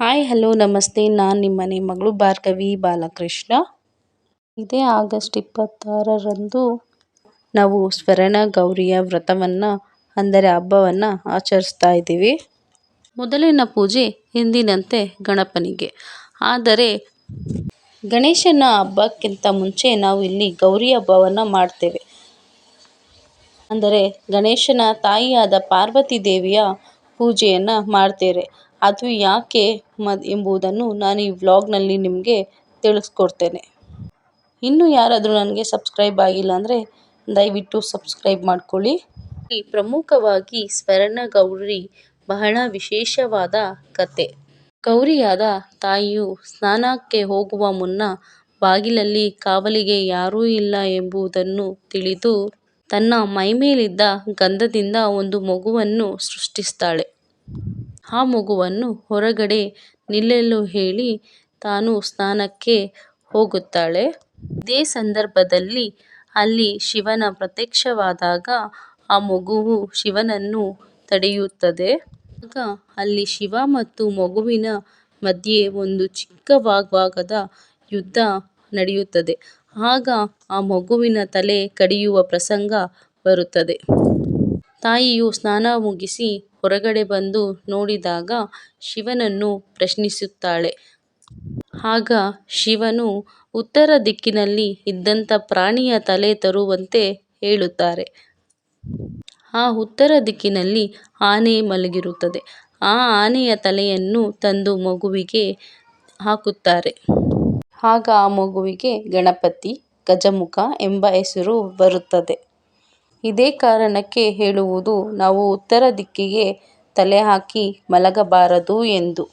Hi hello ನಮಸ್ತೆ. ನಾನು ನಿಮ್ಮನೆ ಮಗಳು ಭಾರ್ಗವಿ ಬಾಲಕೃಷ್ಣ. ಇದೇ ಆಗಸ್ಟ್ ಇಪ್ಪತ್ತಾರರಂದು ನಾವು ಸ್ವರ್ಣ ಗೌರಿಯ ವ್ರತವನ್ನು, ಅಂದರೆ ಹಬ್ಬವನ್ನು ಆಚರಿಸ್ತಾ ಇದ್ದೀವಿ. ಮೊದಲಿನ ಪೂಜೆ ಹಿಂದಿನಂತೆ ಗಣಪನಿಗೆ. ಆದರೆ ಗಣೇಶನ ಹಬ್ಬಕ್ಕಿಂತ ಮುಂಚೆ ನಾವು ಇಲ್ಲಿ ಗೌರಿ ಹಬ್ಬವನ್ನು ಮಾಡ್ತೇವೆ. ಅಂದರೆ ಗಣೇಶನ ತಾಯಿಯಾದ ಪಾರ್ವತಿ ದೇವಿಯ ಪೂಜೆಯನ್ನು ಮಾಡ್ತೇವೆ. ಅದು ಯಾಕೆ ಮ ಎಂಬುದನ್ನು ನಾನು ಈ ವ್ಲಾಗ್ನಲ್ಲಿ ನಿಮಗೆ ತಿಳಿಸ್ಕೊಡ್ತೇನೆ. ಇನ್ನು ಯಾರಾದರೂ ನನಗೆ ಸಬ್ಸ್ಕ್ರೈಬ್ ಆಗಿಲ್ಲ ಅಂದರೆ ದಯವಿಟ್ಟು ಸಬ್ಸ್ಕ್ರೈಬ್ ಮಾಡ್ಕೊಳ್ಳಿ. ಪ್ರಮುಖವಾಗಿ ಸ್ವರ್ಣ ಗೌರಿ ಬಹಳ ವಿಶೇಷವಾದ ಕತೆ. ಗೌರಿಯಾದ ತಾಯಿಯು ಸ್ನಾನಕ್ಕೆ ಹೋಗುವ ಮುನ್ನ ಬಾಗಿಲಲ್ಲಿ ಕಾವಲಿಗೆ ಯಾರೂ ಇಲ್ಲ ಎಂಬುದನ್ನು ತಿಳಿದು ತನ್ನ ಮೈಮೇಲಿದ್ದ ಗಂಧದಿಂದ ಒಂದು ಮಗುವನ್ನು ಸೃಷ್ಟಿಸ್ತಾಳೆ. ಆ ಮಗುವನ್ನು ಹೊರಗಡೆ ನಿಲ್ಲಲು ಹೇಳಿ ತಾನು ಸ್ನಾನಕ್ಕೆ ಹೋಗುತ್ತಾಳೆ. ಇದೇ ಸಂದರ್ಭದಲ್ಲಿ ಅಲ್ಲಿ ಶಿವನ ಪ್ರತ್ಯಕ್ಷವಾದಾಗ ಆ ಮಗುವು ಶಿವನನ್ನು ತಡೆಯುತ್ತದೆ. ಆಗ ಅಲ್ಲಿ ಶಿವ ಮತ್ತು ಮಗುವಿನ ಮಧ್ಯೆ ಒಂದು ಚಿಕ್ಕ ವಾಗ್ವಾದದ ಯುದ್ಧ ನಡೆಯುತ್ತದೆ. ಆಗ ಆ ಮಗುವಿನ ತಲೆ ಕಡಿಯುವ ಪ್ರಸಂಗ ಬರುತ್ತದೆ. ತಾಯಿಯು ಸ್ನಾನ ಮುಗಿಸಿ ಹೊರಗಡೆ ಬಂದು ನೋಡಿದಾಗ ಶಿವನನ್ನು ಪ್ರಶ್ನಿಸುತ್ತಾಳೆ. ಆಗ ಶಿವನು ಉತ್ತರ ದಿಕ್ಕಿನಲ್ಲಿ ಇದ್ದಂಥ ಪ್ರಾಣಿಯ ತಲೆ ತರುವಂತೆ ಹೇಳುತ್ತಾರೆ. ಆ ಉತ್ತರ ದಿಕ್ಕಿನಲ್ಲಿ ಆನೆ ಮಲಗಿರುತ್ತದೆ. ಆ ಆನೆಯ ತಲೆಯನ್ನು ತಂದು ಮಗುವಿಗೆ ಹಾಕುತ್ತಾರೆ. ಆಗ ಆ ಮಗುವಿಗೆ ಗಣಪತಿ, ಗಜಮುಖ ಎಂಬ ಹೆಸರು ಬರುತ್ತದೆ. ಇದೇ ಕಾರಣಕ್ಕೆ ಹೇಳುವುದು ನಾವು ಉತ್ತರ ದಿಕ್ಕಿಗೆ ತಲೆ ಹಾಕಿ ಮಲಗಬಾರದು ಎಂದು.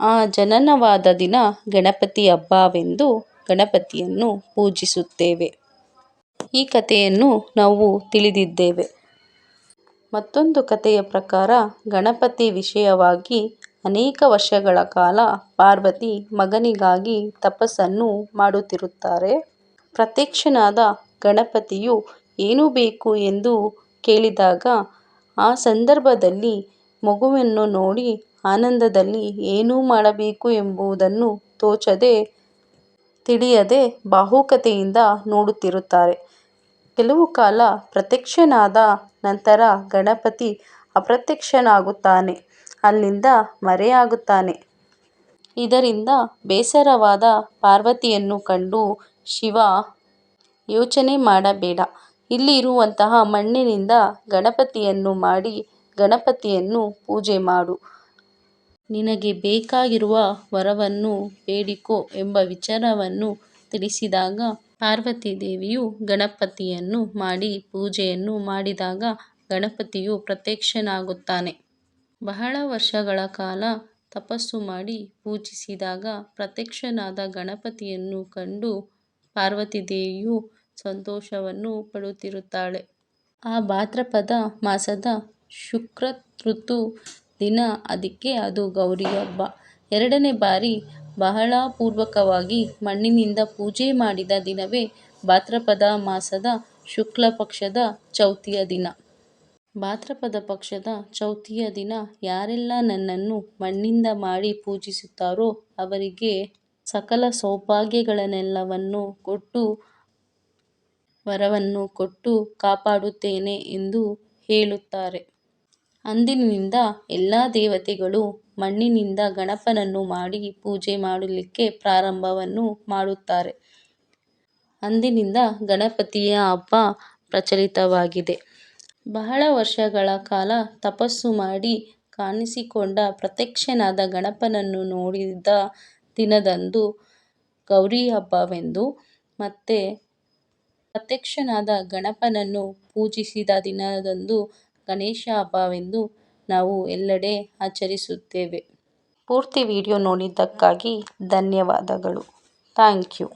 ಆ ಜನನವಾದ ದಿನ ಗಣಪತಿ ಹಬ್ಬವೆಂದು ಗಣಪತಿಯನ್ನು ಪೂಜಿಸುತ್ತೇವೆ. ಈ ಕಥೆಯನ್ನು ನಾವು ತಿಳಿದಿದ್ದೇವೆ. ಮತ್ತೊಂದು ಕಥೆಯ ಪ್ರಕಾರ ಗಣಪತಿ ವಿಷಯವಾಗಿ ಅನೇಕ ವರ್ಷಗಳ ಕಾಲ ಪಾರ್ವತಿ ಮಗನಿಗಾಗಿ ತಪಸ್ಸನ್ನು ಮಾಡುತ್ತಿರುತ್ತಾರೆ. ಪ್ರತ್ಯಕ್ಷನಾದ ಗಣಪತಿಯು ಏನು ಬೇಕು ಎಂದು ಕೇಳಿದಾಗ ಆ ಸಂದರ್ಭದಲ್ಲಿ ಮಗುವನ್ನು ನೋಡಿ ಆನಂದದಲ್ಲಿ ಏನು ಮಾಡಬೇಕು ಎಂಬುದನ್ನು ತೋಚದೆ, ತಿಳಿಯದೆ ಭಾವುಕತೆಯಿಂದ ನೋಡುತ್ತಿರುತ್ತಾರೆ. ಕೆಲವು ಕಾಲ ಪ್ರತ್ಯಕ್ಷನಾದ ನಂತರ ಗಣಪತಿ ಅಪ್ರತ್ಯಕ್ಷನಾಗುತ್ತಾನೆ, ಅಲ್ಲಿಂದ ಮರೆಯಾಗುತ್ತಾನೆ. ಇದರಿಂದ ಬೇಸರವಾದ ಪಾರ್ವತಿಯನ್ನು ಕಂಡು ಶಿವ ಯೋಚನೆ ಮಾಡಬೇಡ. ಇಲ್ಲಿ ಇರುವಂತಹ ಮಣ್ಣಿನಿಂದ ಗಣಪತಿಯನ್ನು ಮಾಡಿ ಗಣಪತಿಯನ್ನು ಪೂಜೆ ಮಾಡು. ನಿನಗೆ ಬೇಕಾಗಿರುವ ವರವನ್ನು ಬೇಡಿಕೋ ಎಂಬ ವಿಚಾರವನ್ನು ತಿಳಿಸಿದಾಗ ಪಾರ್ವತಿ ದೇವಿಯು ಗಣಪತಿಯನ್ನು ಮಾಡಿ ಪೂಜೆಯನ್ನು ಮಾಡಿದಾಗ ಗಣಪತಿಯು ಪ್ರತ್ಯಕ್ಷನಾಗುತ್ತಾನೆ. ಬಹಳ ವರ್ಷಗಳ ಕಾಲ ತಪಸ್ಸು ಮಾಡಿ ಪೂಜಿಸಿದಾಗ ಪ್ರತ್ಯಕ್ಷನಾದ ಗಣಪತಿಯನ್ನು ಕಂಡು ಪಾರ್ವತಿ ದೇವಿಯು ಸಂತೋಷವನ್ನು ಪಡುತ್ತಿರುತ್ತಾಳೆ. ಆ ಭಾದ್ರಪದ ಮಾಸದ ಶುಕ್ಲ ಋತು ದಿನ ಅದಕ್ಕೆ ಅದು ಗೌರಿ ಹಬ್ಬ ಎರಡನೇ ಬಾರಿ ಬಹಳ ಪೂರ್ವಕವಾಗಿ ಮಣ್ಣಿನಿಂದ ಪೂಜೆ ಮಾಡಿದ ದಿನವೇ ಭಾದ್ರಪದ ಮಾಸದ ಶುಕ್ಲ ಪಕ್ಷದ ಚೌತಿಯ ದಿನ. ಭಾದ್ರಪದ ಪಕ್ಷದ ಚೌತಿಯ ದಿನ ಯಾರೆಲ್ಲ ನನ್ನನ್ನು ಮಣ್ಣಿಂದ ಮಾಡಿ ಪೂಜಿಸುತ್ತಾರೋ ಅವರಿಗೆ ಸಕಲ ಸೌಭಾಗ್ಯಗಳನ್ನೆಲ್ಲವನ್ನು ಕೊಟ್ಟು ವರವನ್ನು ಕೊಟ್ಟು ಕಾಪಾಡುತ್ತೇನೆ ಎಂದು ಹೇಳುತ್ತಾರೆ. ಅಂದಿನಿಂದ ಎಲ್ಲ ದೇವತೆಗಳು ಮಣ್ಣಿನಿಂದ ಗಣಪನನ್ನು ಮಾಡಿ ಪೂಜೆ ಮಾಡಲಿಕ್ಕೆ ಪ್ರಾರಂಭವನ್ನು ಮಾಡುತ್ತಾರೆ. ಅಂದಿನಿಂದ ಗಣಪತಿಯ ಹಬ್ಬ ಪ್ರಚಲಿತವಾಗಿದೆ. ಬಹಳ ವರ್ಷಗಳ ಕಾಲ ತಪಸ್ಸು ಮಾಡಿ ಕಾಣಿಸಿಕೊಂಡ ಪ್ರತ್ಯಕ್ಷನಾದ ಗಣಪನನ್ನು ನೋಡಿದ ದಿನದಂದು ಗೌರಿ ಹಬ್ಬವೆಂದು ಮತ್ತೆ ಪ್ರತ್ಯಕ್ಷನಾದ ಗಣಪನನ್ನು ಪೂಜಿಸಿದ ದಿನದಂದು ಗಣೇಶ ಹಬ್ಬವೆಂದು ನಾವು ಎಲ್ಲೆಡೆ ಆಚರಿಸುತ್ತೇವೆ. ಪೂರ್ತಿ ವಿಡಿಯೋ ನೋಡಿದ್ದಕ್ಕಾಗಿ ಧನ್ಯವಾದಗಳು. Thank you.